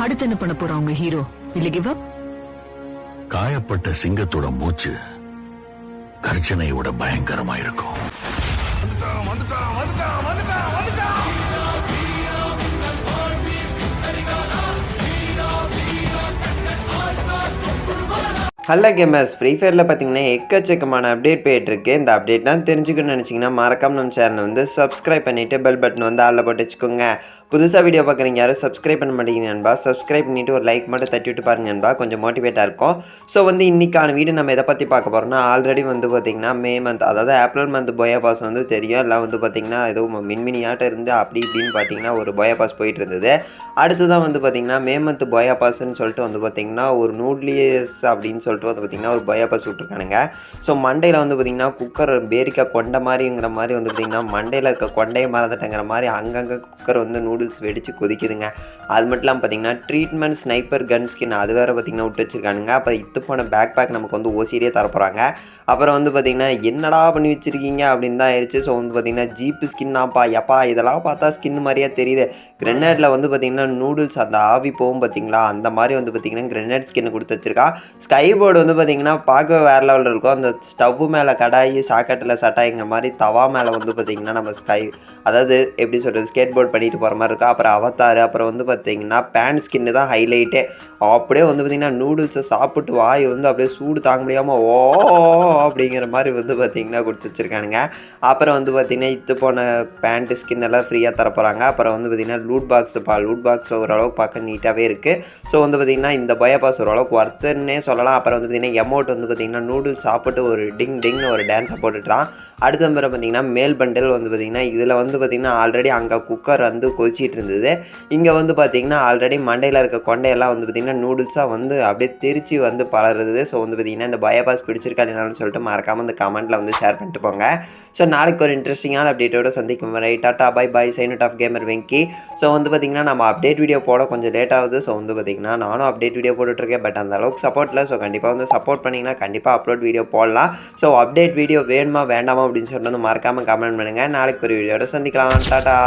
அடுத்து என்ன பண்ண போறா உங்க ஹீரோ இல்ல கிவ் அப் காயப்பட்ட சிங்கத்தோட மூச்சு கர்ஜனையை விட பயங்கரமா இருக்கும் ஹலோ கேமர்ஸ் ஃப்ரீ ஃபயரில் பார்த்தீங்கன்னா எக்கச்சக்கமான அப்டேட் போயிட்டுருக்கு. இந்த அப்டேட்லாம் தெரிஞ்சுக்கணும்னு நினச்சிங்கன்னா மறக்காம நம்ம சேனலை வந்து சப்ஸ்கிரைப் பண்ணிவிட்டு பெல் பட்டன் வந்து ஆளில் போட்டு வச்சுக்கோங்க. புதுசாக வீடியோ பார்க்குறீங்க யாரும் சப்ஸ்கிரைப் பண்ண மாட்டேங்கிறீங்க நண்பா. சப்ஸ்கிரைப் பண்ணிவிட்டு ஒரு லைக் மட்டும் தட்டி விட்டு பாருங்க நண்பா. கொஞ்சம் மோட்டிவேட்டாக இருக்கும். ஸோ வந்து இன்றைக்கான வீடு நம்ம எதை பற்றி பார்க்க போகிறோம்னா ஆல்ரெடி வந்து பார்த்திங்கன்னா மே மந்த் அதாவது ஏப்ரல் மந்த் போயா பாஸ் வந்து தெரியும். எல்லாம் வந்து பார்த்திங்கன்னா ஏதோ மின்மினியாட்டம் இருந்து அப்படி இப்படின்னு பார்த்தீங்கன்னா ஒரு போயா பாஸ் போயிட்டு இருந்தது. அடுத்ததான் வந்து பார்த்திங்கன்னா மே மந்த் போயா பாஸ்ன்னு சொல்லிட்டு வந்து பார்த்திங்கன்னா ஒரு நூட்லியஸ் அப்படின்னு சொல்லி சொல்லிட்டு வந்து பார்த்திங்கன்னா ஒரு பயோபாஸ் பாஸ் விட்ருக்கானுங்க ஸோ மண்டையில் வந்து பார்த்திங்கன்னா குக்கர் பேரிக்கா கொண்ட மாதிரிங்கிற மாதிரி வந்து பார்த்திங்கன்னா மண்டையில் இருக்க கொண்டையை மறந்துட்டேங்கிற மாதிரி அங்கங்கே குக்கர் வந்து நூடுல்ஸ் வெடித்து கொதிக்குதுங்க. அது மட்டும் இல்லாமல் பார்த்தீங்கன்னா ட்ரீட்மெண்ட் ஸ்னைப்பர் கன் ஸ்கின் அது வேறு பார்த்திங்கன்னா விட்டு வச்சிருக்கானுங்க. அப்புறம் இத்து போன பேக் பேக் நமக்கு வந்து ஓசியிலே தரப்போகிறாங்க அப்புறம் வந்து பார்த்திங்கன்னா என்னடா பண்ணி வச்சிருக்கீங்க அப்படின்னு தான் ஆயிடுச்சு. ஸோ வந்து பார்த்திங்கன்னா ஜீப்பு ஸ்கின்னாப்பா எப்பா இதெல்லாம் பார்த்தா ஸ்கின் மாதிரியே தெரியுது. கிரெனேட்டில் வந்து பார்த்திங்கன்னா நூடுல்ஸ் அந்த ஆவி போகும் பார்த்தீங்களா அந்த மாதிரி வந்து பார்த்திங்கன்னா கிரெனேட் ஸ்கின் கொடுத்து வச்சிருக்கான் ஸ்கை போர்டு வந்து பார்த்திங்கன்னா பார்க்கவே வேறு லெவலில் இருக்கும். அந்த ஸ்டவ்வு மேலே கடாயி சாக்கெட்டில் சட்டாய்ங்கிற மாதிரி தவா மேலே வந்து பார்த்திங்கன்னா நம்ம ஸ்கை அதாவது எப்படி சொல்கிறது ஸ்கேட் போர்ட் பண்ணிட்டு போகிற மாதிரி இருக்கும். அப்புறம் அவத்தார் அப்புறம் வந்து பார்த்திங்கன்னா பேண்ட் ஸ்கின்னு தான் ஹைலைட்டே அப்படியே வந்து பார்த்திங்கன்னா நூடுல்ஸை சாப்பிட்டு வாய் வந்து அப்படியே சூடு தாங்க முடியாமல் ஓ அப்படிங்கிற மாதிரி வந்து பார்த்திங்கன்னா கொடுத்து வச்சுருக்கானுங்க. அப்புறம் வந்து பார்த்திங்கன்னா இத்து போன பேண்ட்டு ஸ்கின் எல்லாம் ஃப்ரீயாக தரப்போகிறாங்க அப்புறம் வந்து பார்த்திங்கன்னா லூட் பாக்ஸ் பா லூட் பாக்ஸ் ஓரளவுக்கு பார்க்க நீட்டாகவே இருக்குது ஸோ வந்து பார்த்திங்கன்னா இந்த பய பாஸ் ஓரளவுக்கு ஒர்த்துன்னே சொல்லலாம். அப்புறம் வந்து பார்த்திங்கன்னா எமௌண்ட் வந்து பார்த்திங்கன்னா நூடுல்ஸ் சாப்பிட்டு ஒரு டிங் டிங்னு ஒரு டான்ஸை போட்டுட்டான் அடுத்த முறை பார்த்திங்கன்னா மேல் பண்டல் வந்து பார்த்திங்கன்னா இதில் வந்து பார்த்திங்கன்னா ஆல்ரெடி அங்கே குக்கர் வந்து கொதிச்சிட்டு இருந்தது. இங்கே வந்து பார்த்திங்கன்னா ஆல்ரெடி மண்டையில் இருக்க கொண்டையெல்லாம் வந்து பார்த்திங்கன்னா நூடுல்ஸாக வந்து அப்படியே திருச்சி வந்து பலருது. ஸோ வந்து பார்த்திங்கன்னா இந்த பயோபாஸ் பிடிச்சிருக்கா இல்லைனாலும் சொல்லிட்டு மறக்காமல் இந்த கமெண்ட்டில் வந்து ஷேர் பண்ணிட்டு போங்க. ஸோ நாளைக்கு ஒரு இன்ட்ரெஸ்டிங்கான அப்டேட்டோட சந்திக்கும் வரை tata bye bye sign out of gamer Venky so வந்து பார்த்திங்கன்னா நம்ம அப்டேட் வீடியோ போட கொஞ்சம் லேட் ஆகுது. ஸோ வந்து பார்த்திங்கன்னா நானும் அப்டேட் வீடியோ போட்டுட்ருக்கேன் பட் அந்த அளவுக்கு சப்போர்ட்டில் ஸோ கண்டிப்பாக கண்டிப்பாக வந்து சப்போர்ட் பண்ணிங்கன்னா கண்டிப்பாக அப்லோட் வீடியோ போடலாம். ஸோ அப்டேட் வீடியோ வேணுமா வேண்டாமா அப்படின்னு சொல்லிட்டு வந்து மறக்காமல் கமெண்ட் பண்ணுங்கள் நாளைக்கு ஒரு வீடியோட சந்திக்கலாம். டாட்டா